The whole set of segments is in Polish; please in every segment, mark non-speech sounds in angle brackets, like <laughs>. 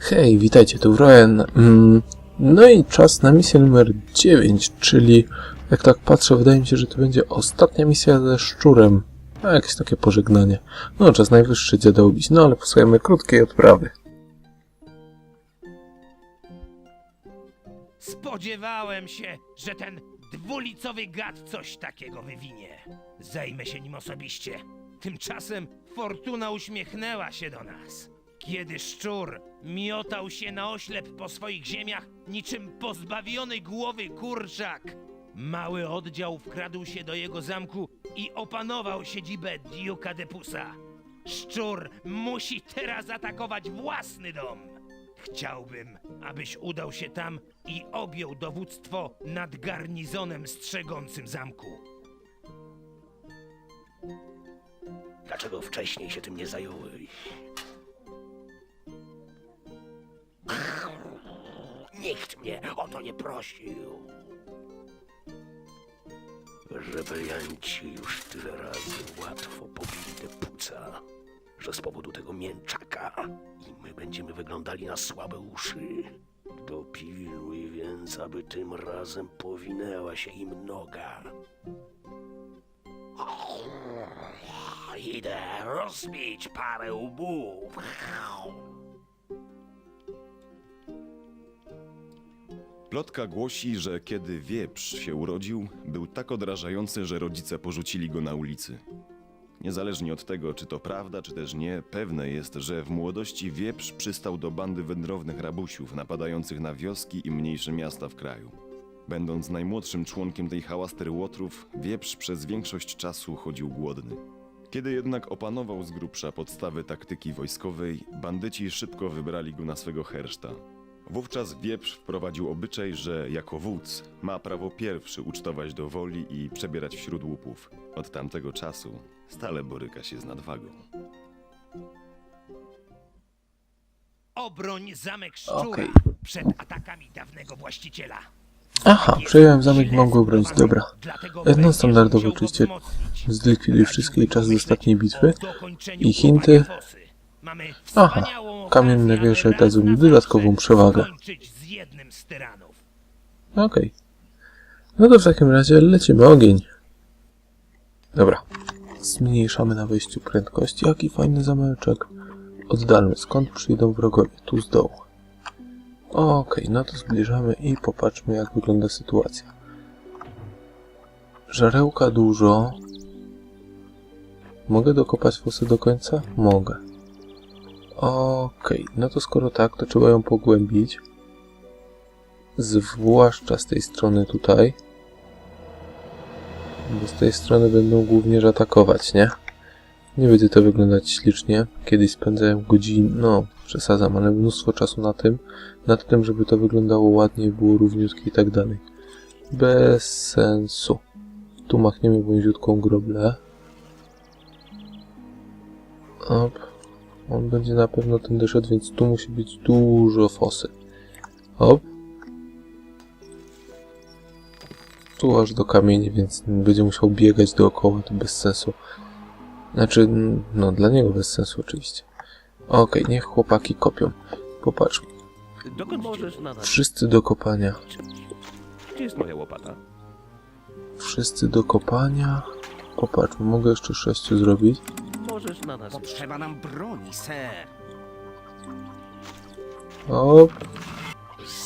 Hej, witajcie, tu Ryan. Mm, no i czas na misję numer 9, czyli jak tak patrzę, wydaje mi się, że to będzie ostatnia misja ze szczurem. A jakieś takie pożegnanie. No, czas najwyższy dziada ubić, no ale posłuchajmy krótkiej odprawy. Spodziewałem się, że ten dwulicowy gad coś takiego wywinie. Zajmę się nim osobiście. Tymczasem fortuna uśmiechnęła się do nas. Kiedy szczur miotał się na oślep po swoich ziemiach, niczym pozbawiony głowy kurczak, mały oddział wkradł się do jego zamku i opanował siedzibę Diuka Depusa. Szczur musi teraz atakować własny dom. Chciałbym, abyś udał się tam i objął dowództwo nad garnizonem strzegącym zamku. Dlaczego wcześniej się tym nie zająłeś? Nikt mnie o to nie prosił. Rebelianci już tyle razy łatwo pobili te płuca, że z powodu tego mięczaka i my będziemy wyglądali na słabe uszy. Dopilnuj więc, aby tym razem powinęła się im noga. Idę rozbić parę łbów. Plotka głosi, że kiedy wieprz się urodził, był tak odrażający, że rodzice porzucili go na ulicy. Niezależnie od tego, czy to prawda, czy też nie, pewne jest, że w młodości wieprz przystał do bandy wędrownych rabusiów napadających na wioski i mniejsze miasta w kraju. Będąc najmłodszym członkiem tej hałastry łotrów, wieprz przez większość czasu chodził głodny. Kiedy jednak opanował z grubsza podstawy taktyki wojskowej, bandyci szybko wybrali go na swego herszta. Wówczas wieprz wprowadził obyczaj, że jako wódz ma prawo pierwszy ucztować do woli i przebierać wśród łupów. Od tamtego czasu stale boryka się z nadwagą. Obroń zamek szczura Okej. przed atakami dawnego właściciela. Aha, przejąłem zamek i obronić, dobra. dlatego Jedno standardowe oczywiście. Zlikwiduj wszystkie i czas z ostatniej bitwy. I hinty. Aha, kamienne wieże dadzą mi dodatkową przewagę. Okej. No to w takim razie lecimy ogień. Dobra. Zmniejszamy na wejściu prędkość. Jaki fajny zameczek. Oddalmy. Skąd przyjdą wrogowie? Tu z dołu. Okej, no to zbliżamy i popatrzmy jak wygląda sytuacja. Żarełka dużo. Mogę dokopać fosy do końca? Mogę. Okej, no to skoro tak, to trzeba ją pogłębić zwłaszcza z tej strony tutaj. Bo z tej strony będą głównie atakować, nie? Nie będzie to wyglądać ślicznie. Kiedyś spędzałem godzin, no przesadzam, ale mnóstwo czasu na tym, nad tym, żeby to wyglądało ładnie, było równiutkie i tak dalej. Bez sensu. Tu machniemy wąziutką groblę. Op. On będzie na pewno ten deszcz, więc tu musi być dużo fosy. Hop. tu aż do kamieni, więc będzie musiał biegać dookoła, to bez sensu. Znaczy, no dla niego bez sensu oczywiście. Okej, niech chłopaki kopią. Popatrz, wszyscy do kopania. Gdzie jest moja łopata? Wszyscy do kopania. Popatrz, mogę jeszcze sześciu zrobić. Możesz na nas. Potrzeba nam broni, ser. Op,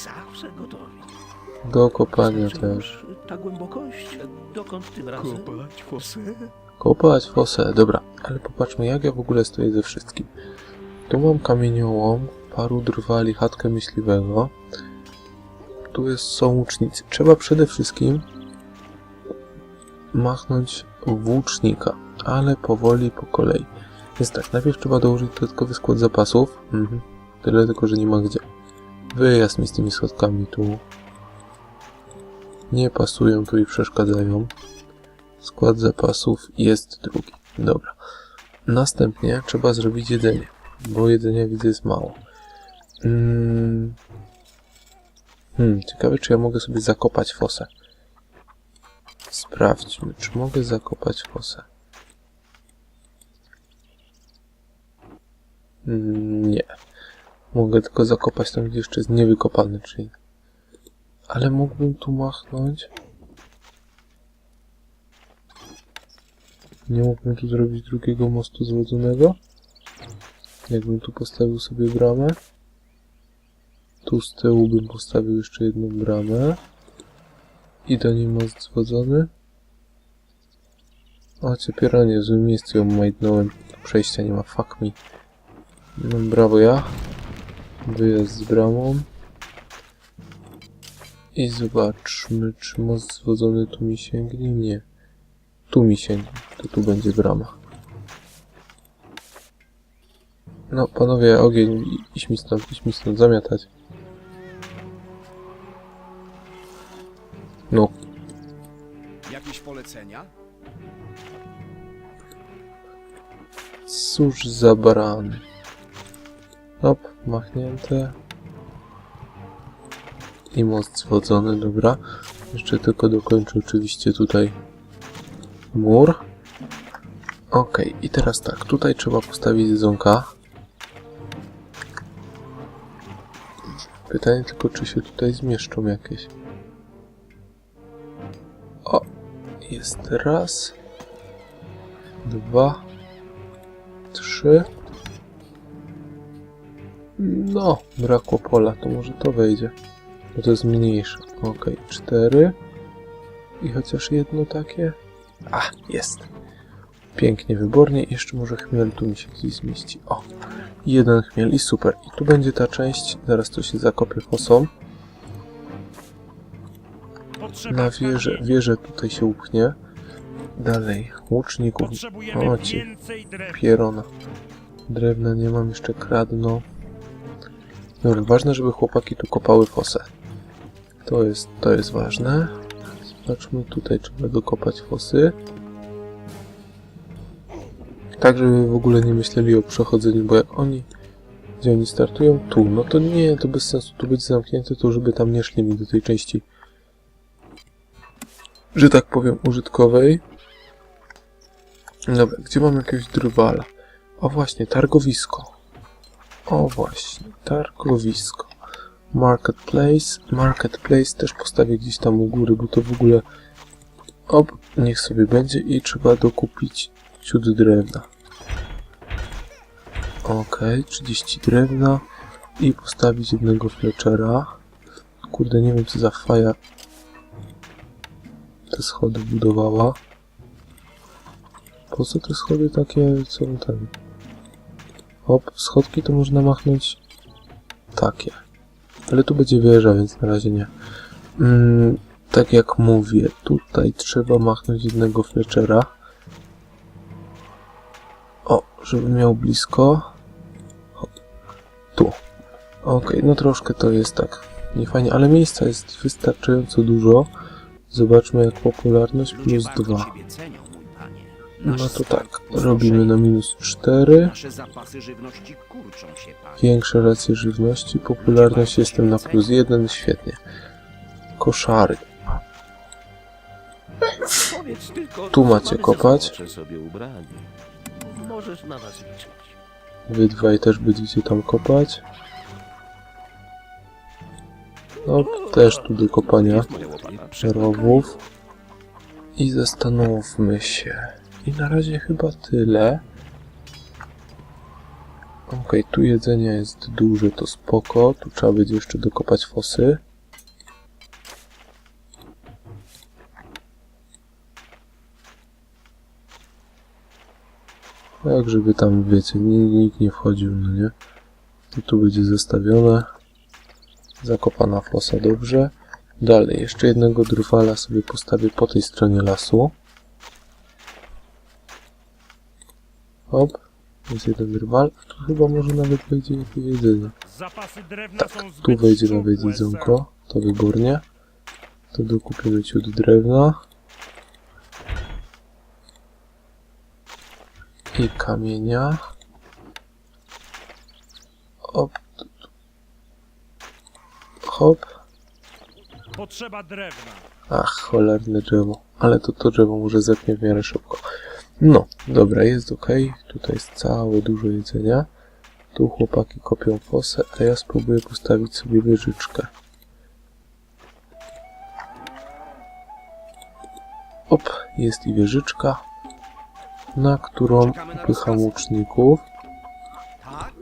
Zawsze gotowi. do kopania też. już Ta głębokość? Dokąd tym razem? Kopać fosę? Kopać fosę, dobra, ale popatrzmy jak ja w ogóle stoję ze wszystkim. Tu mam kamieniołom, paru drwali, chatkę myśliwego. Tu jest, są łucznicy. Trzeba przede wszystkim machnąć włócznika, ale powoli, po kolei. Więc tak, najpierw trzeba dołożyć dodatkowy skład zapasów. Mhm. Tyle tylko, że nie ma gdzie. Wyjazd mi z tymi schodkami tu. Nie pasują tu i przeszkadzają. Skład zapasów jest drugi. Dobra. Następnie trzeba zrobić jedzenie, bo jedzenia widzę jest mało. Mm. Hmm, ciekawe czy ja mogę sobie zakopać fosę. Sprawdźmy, czy mogę zakopać fosę. Nie. Mogę tylko zakopać tam, gdzie jeszcze jest niewykopany, czyli... Ale mógłbym tu machnąć. Nie mógłbym tu zrobić drugiego mostu zrodzonego. Jakbym tu postawił sobie bramę. Tu z tyłu bym postawił jeszcze jedną bramę. I do niej most zwodzony. O, ciepieranie, w złym miejscu ją majdnąłem. Przejścia nie ma, fuck me. No, brawo ja. Wyjazd z bramą. I zobaczmy, czy most zwodzony tu mi sięgnie. Nie. Tu mi sięgnie. To tu będzie brama. No, panowie, ogień, idź mi stąd, idź mi stąd, zamiatać. No, Jakieś polecenia? cóż za barany. Hop, machnięte. I most zwodzony, dobra. Jeszcze tylko dokończę oczywiście tutaj mur. Okej, i teraz tak, tutaj trzeba postawić jedzonka. Pytanie tylko, czy się tutaj zmieszczą jakieś. O, jest raz, dwa, trzy. No, brakło pola, to może to wejdzie. Bo to jest mniejsze. Okej, cztery. I chociaż jedno takie. A, jest. Pięknie, wybornie. I jeszcze może chmiel tu mi się gdzieś zmieści. O, jeden chmiel i super. I tu będzie ta część. Zaraz to się zakopie fosą. Na wieżę, wieżę tutaj się upchnie. Dalej, łuczników. O, ci pierona. Drewna nie mam, jeszcze kradną. Dobra, ważne, żeby chłopaki tu kopały fosę. To jest, to jest ważne. Zobaczmy, tutaj trzeba dokopać fosy. Tak, żeby w ogóle nie myśleli o przechodzeniu, bo jak oni... Gdzie oni startują? Tu. No to nie, to bez sensu tu być zamknięte, to żeby tam nie szli mi do tej części że tak powiem, użytkowej. Dobra, gdzie mam jakiegoś drwala? O właśnie, targowisko. O właśnie, targowisko. Marketplace. Marketplace też postawię gdzieś tam u góry, bo to w ogóle... Op, niech sobie będzie i trzeba dokupić ciut drewna. Okej, 30 drewna i postawić jednego Fletchera. Kurde, nie wiem co za faja te schody budowała. Po co te schody takie, co ten... Hop, schodki to można machnąć takie. Ale tu będzie wieża, więc na razie nie. Mm, tak jak mówię, tutaj trzeba machnąć jednego Fletchera. O, żeby miał blisko. Hop, tu. Okej, no troszkę to jest tak niefajnie, ale miejsca jest wystarczająco dużo. Zobaczmy jak popularność plus bardzo No to tak, robimy na minus 4. Nasze zapasy żywności kurczą się, panie. Większe racje żywności, popularność jestem na plus 1, świetnie. Koszary. Tu macie kopać. Wy dwaj też będziecie tam kopać. No, też tu do kopania rowów. I zastanówmy się. I na razie chyba tyle. Okej, tu jedzenia jest duże, to spoko. Tu trzeba będzie jeszcze dokopać fosy. Tak, żeby tam, wiecie, ni- nikt nie wchodził, no nie? To tu będzie zestawione. Zakopana fosa, dobrze. Dalej, jeszcze jednego drwala sobie postawię po tej stronie lasu. Hop, jest jeden drwal, a tu chyba może nawet wejdzie jedzenie. Zapasy drewna Tak, tu wejdzie nawet jedzonko, to wybornie. To dokupimy ciut drewna. I kamienia. Hop. Hop. Potrzeba drewna. Ach, cholerne drzewo. Ale to to drzewo może zepnie w miarę szybko. No, dobra, jest ok. Tutaj jest całe dużo jedzenia. Tu chłopaki kopią fosę, a ja spróbuję postawić sobie wieżyczkę. Op, jest i wieżyczka, na którą upycham łuczników. Tak?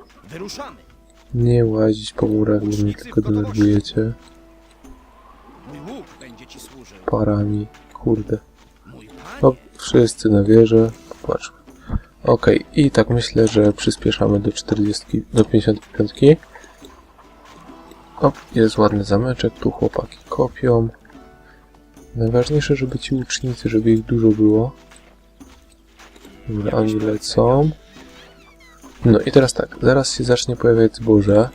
Nie łazić po murach, bo mnie tylko denerwujecie. Parami, kurde. No, wszyscy na wieżę. Popatrzmy. Okej, i tak myślę, że przyspieszamy do 40, do 55. O, jest ładny zameczek, tu chłopaki kopią. Najważniejsze, żeby ci łucznicy, żeby ich dużo było. Dobra, oni lecą. No i teraz tak, zaraz się zacznie pojawiać zboże.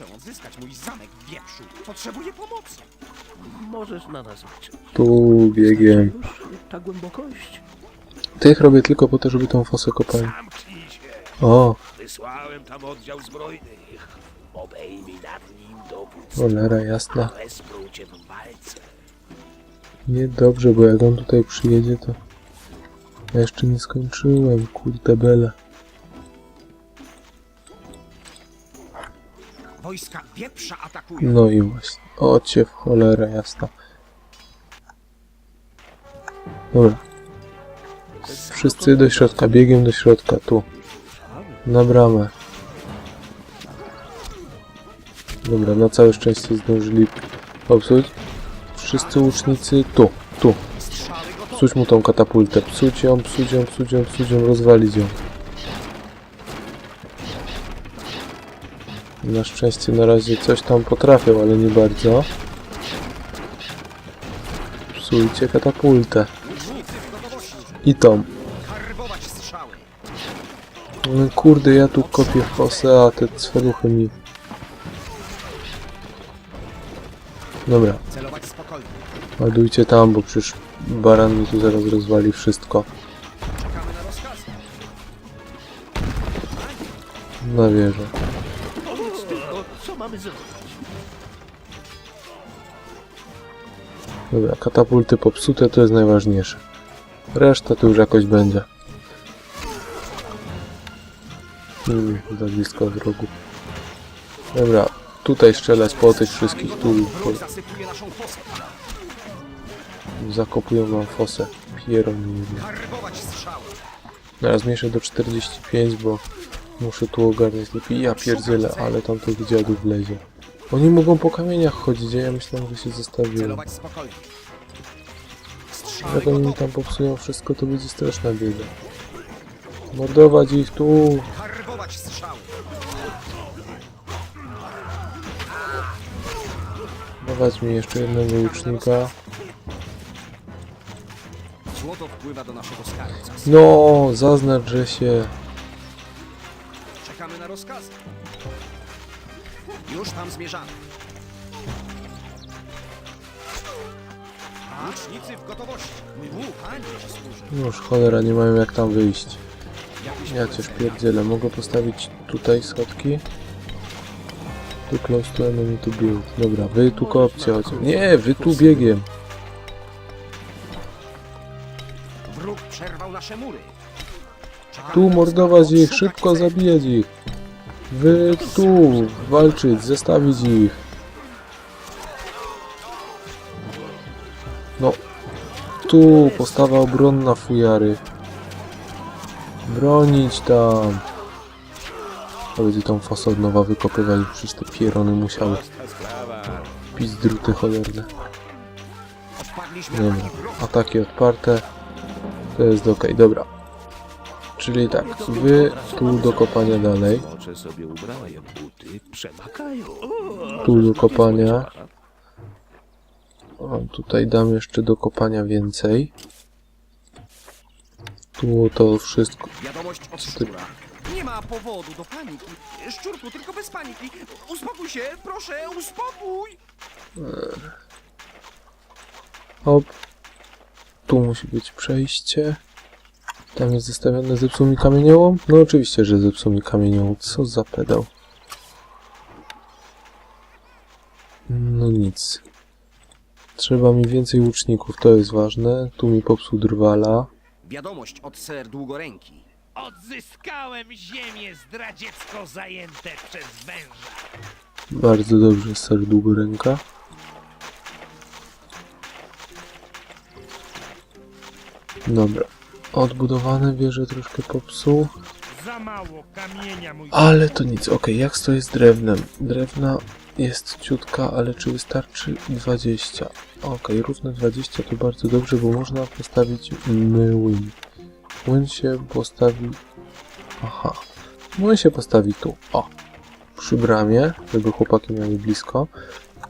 Muszę odzyskać mój zamek w wieprzu. Potrzebuję pomocy. Możesz na nas liczyć. Tu biegiem. Już ta głębokość. Tych robię tylko po to, żeby tą fosę kopali. Zamknij się. O, Wysłałem tam oddział zbrojnych. Obejmij nad nim dowódcę. cholera jasna. Wesprą cię w walce. Niedobrze, bo jak on tutaj przyjedzie, to... Ja jeszcze nie skończyłem, kurde bele. Wojska atakują. No i właśnie. O cię w cholera jasna. Dobra. Wszyscy do środka, biegiem do środka, tu. Na bramę. Dobra, na całe szczęście zdążyli popsuć. Wszyscy łucznicy, tu, tu. Psuć mu tą katapultę. Psuć ją, psuć ją, psuć ją, psuć ją, rozwalić ją. Na szczęście na razie coś tam potrafią, ale nie bardzo. Psujcie katapultę. W. I strzały. No kurde, ja tu kopię fosę, a te cweluchy mi... Dobra, ładujcie tam, bo przecież baran mi tu zaraz rozwali wszystko. Na wieżę. Zrobić. Dobra, katapulty popsute to jest najważniejsze. Reszta to już jakoś będzie. Hmm, za blisko wrogu. Dobra, tutaj strzelać po tych wszystkich tu. Po, zakopują nam fosę. Jedne. Karbować strzały. Teraz zmniejszę do 45, bo muszę tu ogarniać lepiej. Ja pierdzielę, ale tam tych dziadów lezie. Oni mogą po kamieniach chodzić, a ja myślałem, że się zostawiłem. Jak oni mi tam popsują wszystko, to będzie straszna bieda. Mordować ich tu! Dawać mi jeszcze jednego łucznika. No, zaznacz, że się... Czekamy na rozkazy. Już tam zmierzamy. Łucznicy w gotowości. Mój łuk, panie, ci służy. Już cholera, nie mają jak tam wyjść. Ja cię polecenia? pierdzielę. Mogę postawić tutaj schodki? Tu close to enemy to build. Dobra, wy tu kopcie. Nie, wy tu biegiem. Wróg przerwał nasze mury. Tu mordować ich, szybko zabijać ich. Wy tu walczyć, zestawić ich. No, tu postawa obronna fujary. Bronić tam. A będzie tą fosę od nowa wykopywali, przecież te pierony musiały. Pizdruty cholerne. Dobra, ataki odparte. To jest ok, dobra. Czyli tak, wy tu do kopania dalej. Tu do kopania. O, tutaj dam jeszcze do kopania więcej. Tu to wszystko. Ty-. Nie ma powodu do paniki. Szczurku, tylko bez paniki. Uspokój się, proszę, uspokój! Hop. Tu musi być przejście. Tam jest zestawione zepsuł mi kamieniołom? No oczywiście, że zepsuł mi kamieniołom. Co za pedał. No nic. Trzeba mi więcej łuczników, to jest ważne. Tu mi popsuł drwala. Wiadomość od ser Długoręki. Odzyskałem ziemię zdradziecko zajęte przez węża. Bardzo dobrze, ser długoręka. Dobra. Odbudowane wieże troszkę popsuł. Za mało kamienia, mój Ale to nic, okej, jak stoję z drewnem? Drewna jest ciutka, ale czy wystarczy 20? Okej, równe 20 to bardzo dobrze, bo można postawić młyn. Młyn się postawi... Aha. Młyn się postawi tu, o. Przy bramie, żeby chłopaki miały blisko.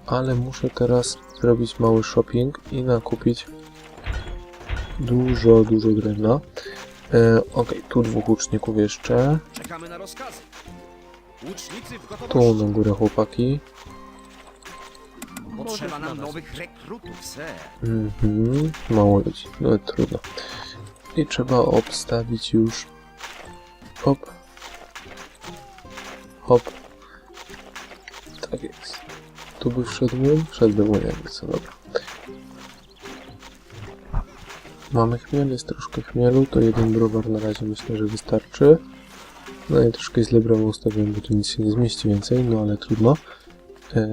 Ale muszę teraz zrobić mały shopping i nakupić dużo, dużo drewna. E, okej, tu dwóch łuczników jeszcze. Czekamy na rozkazy. Łucznicy w Tu na górę chłopaki. Potrzeba nam nowych rekrutów, ser. Mhm, mało ludzi, no trudno. I trzeba obstawić już. Hop. Hop. Tak jest. Tu by wszedł młyn? Wszedłby młyn jakby co, dobra. Mamy chmiel, jest troszkę chmielu, to jeden browar na razie myślę, że wystarczy. No i troszkę źle bramę ustawiłem, bo tu nic się nie zmieści więcej, no ale trudno. Eee,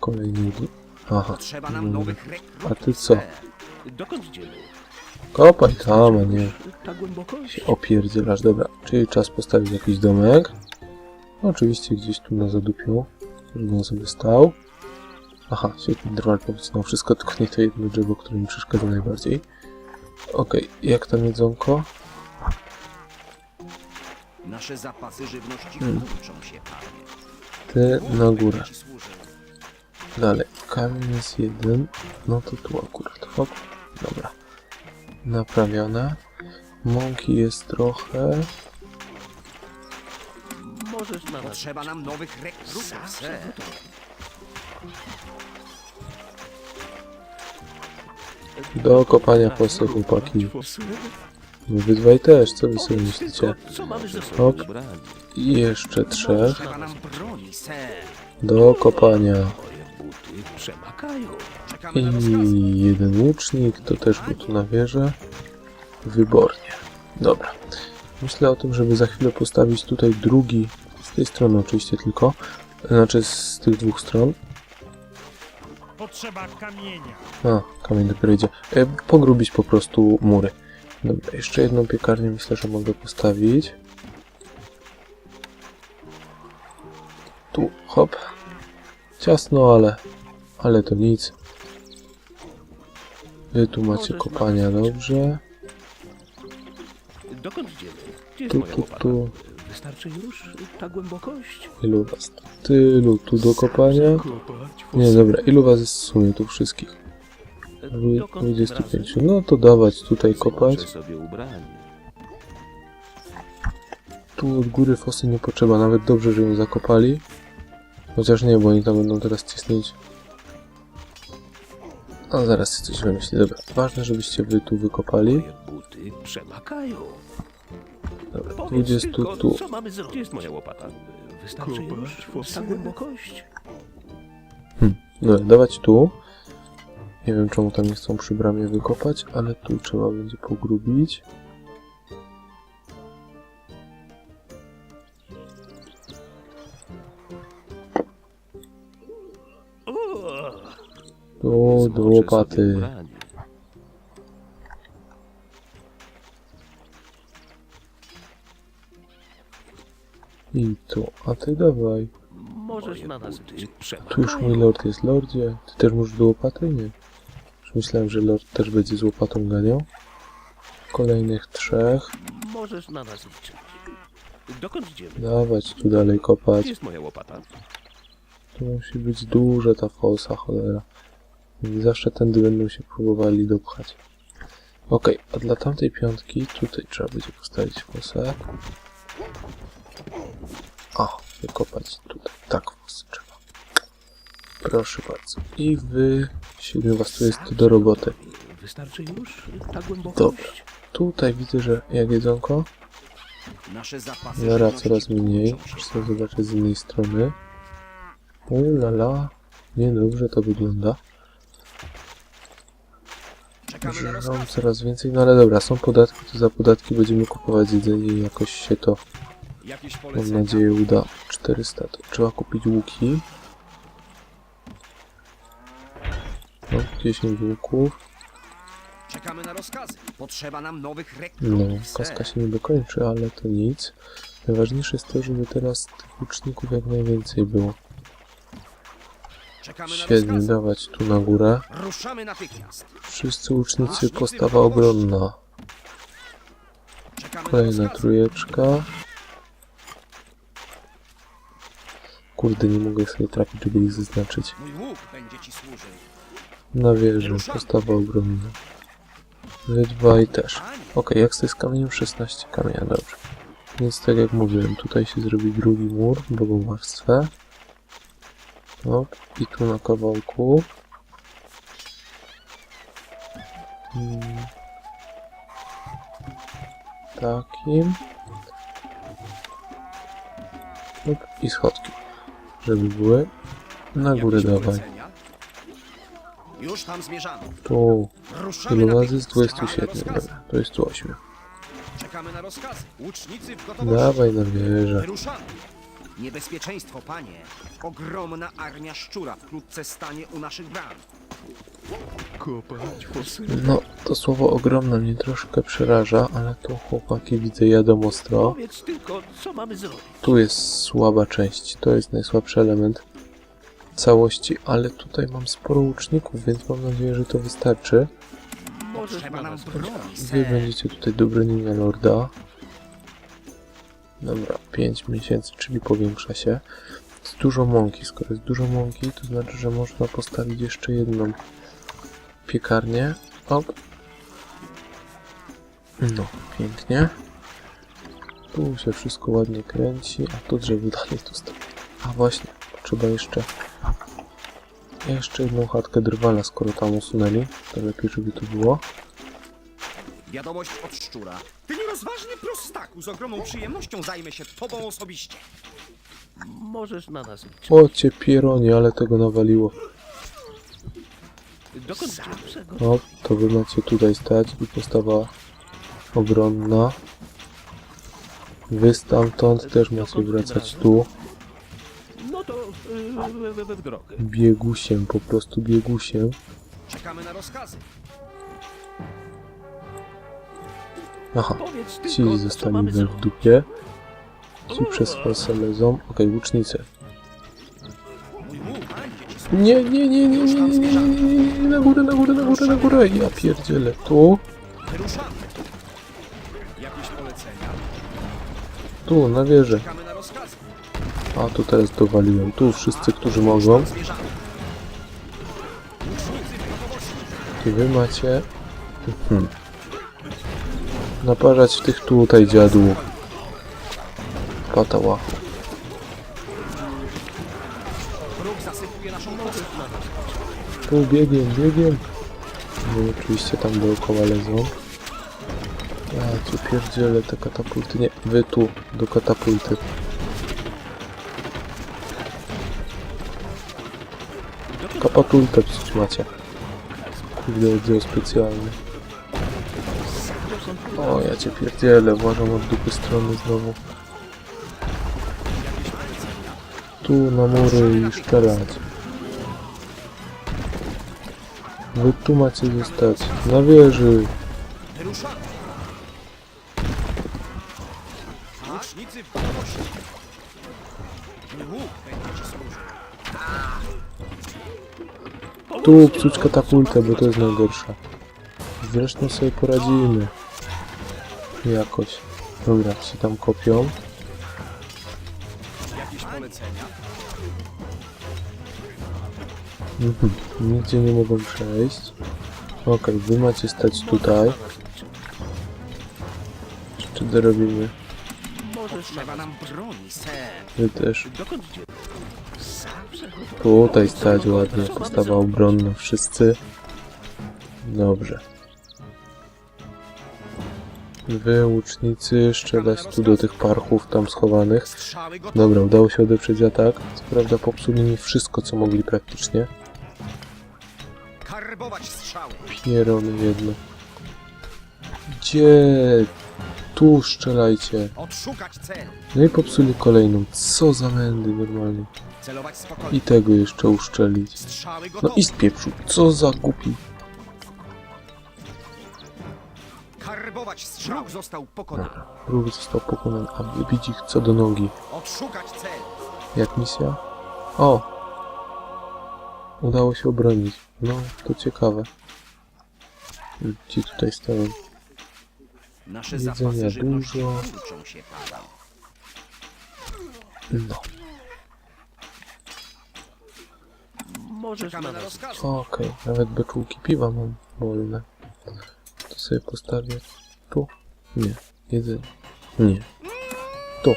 kolejny... Aha. A ty co? ser. Dokąd idziemy? Kopaj tam, nie Ta głębokość? się opierdzielasz. Dobra, czyli czas postawić jakiś domek. No, oczywiście gdzieś tu na zadupiu, żeby on sobie stał. Aha, świetnie, drwal powycinał wszystko, tylko nie to jedno drzewo, które mi przeszkadza najbardziej. Okej, jak tam jedzonko? Nasze zapasy żywności Hmm. się, panie. Ty na górę. Dalej, kamień jest jeden. No to tu akurat, hop. Dobra. Naprawione. Mąki jest trochę. Możesz na nas Potrzeba nam nowych rekrutów, Do kopania fosy, chłopaki. Wy dwaj też, co wy sobie myślicie? Hop. I jeszcze trzech. Do kopania. I jeden łucznik, to też go tu na wieżę. Wybornie. Dobra. Myślę o tym, żeby za chwilę postawić tutaj drugi, z tej strony oczywiście tylko, znaczy z tych dwóch stron. Potrzeba kamienia. A, kamień dopiero idzie. E, pogrubić po prostu mury. Dobra, jeszcze jedną piekarnię myślę, że mogę postawić. Tu, hop. Ciasno, ale, ale to nic. Wy tu macie kopania, dobrze. Dokąd idziemy? Gdzie jest Tu, moja tu, łopata? tu. Wystarczy już ta głębokość? Ilu was? Tylu tu do kopania. Nie, dobra, ilu was jest w sumie tu wszystkich? Dwu- Dokąd tym 25. razem? No to dawać tutaj kopać. Tu od góry fosy nie potrzeba, nawet dobrze, że ją zakopali. Chociaż nie, bo oni tam będą teraz cisnąć. A zaraz coś wymyśli. Dobra, ważne, żebyście wy tu wykopali. Moje buty przemakają. Dobra, Powiedz 20 tylko, tu. co mamy zrobić? Gdzie jest moja łopata? Wystarczy już ta głębokość? Dobra, dawać tu. Nie wiem, czemu tam nie chcą przy bramie wykopać, ale tu trzeba będzie pogrubić. O, Tu do łopaty. I tu. A ty dawaj. Możesz na nas Tu już mój lord jest lordzie. Ty też możesz do łopaty? Nie. Już myślałem, że lord też będzie z łopatą ganiał. Kolejnych trzech. Możesz na nas liczyć. Dokąd idziemy? Dawać tu dalej kopać. Gdzie jest moja łopata? Tu musi być duża ta fosa, cholera. Zawsze tędy będą się próbowali dopchać. Okej, a dla tamtej piątki tutaj trzeba będzie postawić fosę. Wykopać tutaj. Tak, fosy trzeba. Proszę bardzo. I wy, siedmiu was tu jest do roboty. Wystarczy już ta głębokość? Tutaj widzę, że jak jedzonko, żywności coraz mniej. sobie zobaczyć z innej strony. Ulala. Niedobrze to wygląda. Czekamy na że rozkaz. mam coraz więcej, no ale dobra, są podatki, to za podatki będziemy kupować jedzenie i jakoś się to, mam nadzieję, uda. 400, to trzeba kupić łuki. No, 10 łuków. Czekamy na rozkazy. Potrzeba nam nowych No, rekrutów, kaska się niby kończy, ale to nic. Najważniejsze jest to, żeby teraz tych łuczników jak najwięcej było. Świetnie, dawać tu na górę. Ruszamy natychmiast. Wszyscy łucznicy, postawa obronna. Kolejna rozkazy. trójeczka. Kurde, nie mogę sobie trafić, żeby ich zaznaczyć. Mój łuk będzie ci służył. Na wieży, postawa obronna. Wy dwaj też. Panie, Ok, jak z z kamieniem? 16 kamienia, dobrze. Więc tak jak mówiłem, tutaj się zrobi drugi mur, drugą warstwę. No, i tu na kawałku. Mm. Takim. Hop, I schodki. Żeby były. Na górę dawaj. Już tam zmierzamy. Tu. Ilu razy z 20 Czekamy na świetnie, rozkazy. dobra. To jest tu 8. Czekamy na rozkazy. Łucznicy w gotowości. Dawaj na wieżę. Wyruszamy. Niebezpieczeństwo, panie. Ogromna armia szczura wkrótce stanie u naszych bram. No, to słowo ogromne mnie troszkę przeraża, ale tu chłopaki widzę jadą ostro. Powiedz tylko, co mamy zrobić. Tu jest słaba część, to jest najsłabszy element całości, ale tutaj mam sporo łuczników, więc mam nadzieję, że to wystarczy. Nam broni, Wy będziecie tutaj dobronieni na lorda. Dobra, 5 miesięcy, czyli powiększa się. Jest dużo mąki, skoro jest dużo mąki, to znaczy, że można postawić jeszcze jedną piekarnię. Op. No, pięknie. Tu się wszystko ładnie kręci, a to drzewo dalej tu stoi. A właśnie, trzeba jeszcze jeszcze jedną chatkę drwala, skoro tam usunęli. To lepiej, żeby tu było. Wiadomość od szczura. Ty nierozważny prostaku, z ogromną przyjemnością zajmę się tobą osobiście. Możesz na nas liczyć. O cię pieronie, ale tego nawaliło. Dokąd pierwszego? O, to wy macie tutaj stać i postawa obronna. Wy stamtąd też macie wracać tu. No to yy, w, w, w drogę. Biegusiem, po prostu biegusiem. Czekamy na rozkazy. Aha, ci zostali w dupie. Ci przez falsę lezą. Okej, łucznicy. Ci służył. Nie, nie, nie, nie, nie, nie, nie, nie, nie, nie, na górę, na górę, na górę, na górę. Ja pierdzielę. Tu, tu, na wieżę. A, tu teraz dowaliłem. Tu wszyscy, którzy mogą. Łucznicy. I wy macie... Hmm. Naparzać tych tutaj dziadów. Patałachu. Tu biegiem, biegiem. No oczywiście tam dookoła lezą. Ja cię pierdzielę te katapulty. Nie, wy tu, do katapulty. Kapatultę przecież macie. Kurde, oddział specjalny. O, ja cię pierdzielę, uważam od dupy strony znowu. Tu na mury i strzelać. Wy tu macie zostać. Na wieży. Wyruszamy. Łucznicy w gotowości. Mój łuk będzie ci służył. Tu psuć katapultę, bo to jest najgorsze. Zresztą sobie poradzimy. Jakoś. Dobra, się tam kopią. Jakieś polecenia? Mhm. Nigdzie nie mogą przejść. Okej, wy macie stać tutaj. Czy dorobimy? Możesz na Trzeba nas nam broni. Wy też. Tutaj stać ładnie. Postawa obronna. Wszyscy. Dobrze. Wy, łucznicy, strzelać tu do tych parchów tam schowanych. Dobra, udało się odeprzeć atak. Co prawda popsuli mi wszystko, co mogli praktycznie. Pierony jedno. Gdzie? Tu strzelajcie. No i popsuli kolejną. Co za mędy normalnie. I tego jeszcze uszczelić. No i z pieprzu. Co za głupi. Karbować strzały. Wróg został pokonany. Wróg został pokonany, a wybić ich co do nogi. Odszukać cel. Jak misja? O! Udało się obronić. No, to ciekawe. Ci tutaj stoją. Nasze Jedzenia zapasy żywności dużo. kończą się, Paweł. No, Możesz Czekamy na nawet rozkazy. okej. Nawet beczułki piwa mam wolne. Sobie postawię tu. Nie. Jedzenie. Nie. Tu.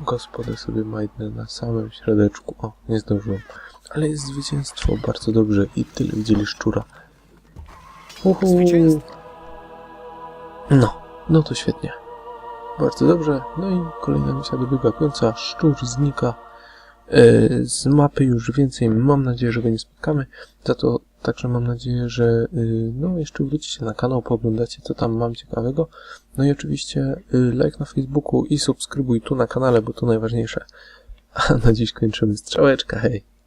Gospodę sobie majdnę na samym środeczku. O, nie zdążyłem. Ale jest zwycięstwo, bardzo dobrze. I tyle widzieli szczura. Uhu. No, no to świetnie. Bardzo dobrze. No i kolejna misja dobiega końca. Szczur znika. E, z mapy już więcej mam nadzieję, że go nie spotkamy. Za to także mam nadzieję, że y, no jeszcze wrócicie na kanał, pooglądacie co tam mam ciekawego. No i oczywiście y, like na Facebooku i subskrybuj tu na kanale, bo to najważniejsze. <laughs> A na dziś kończymy. Strzałeczka, hej!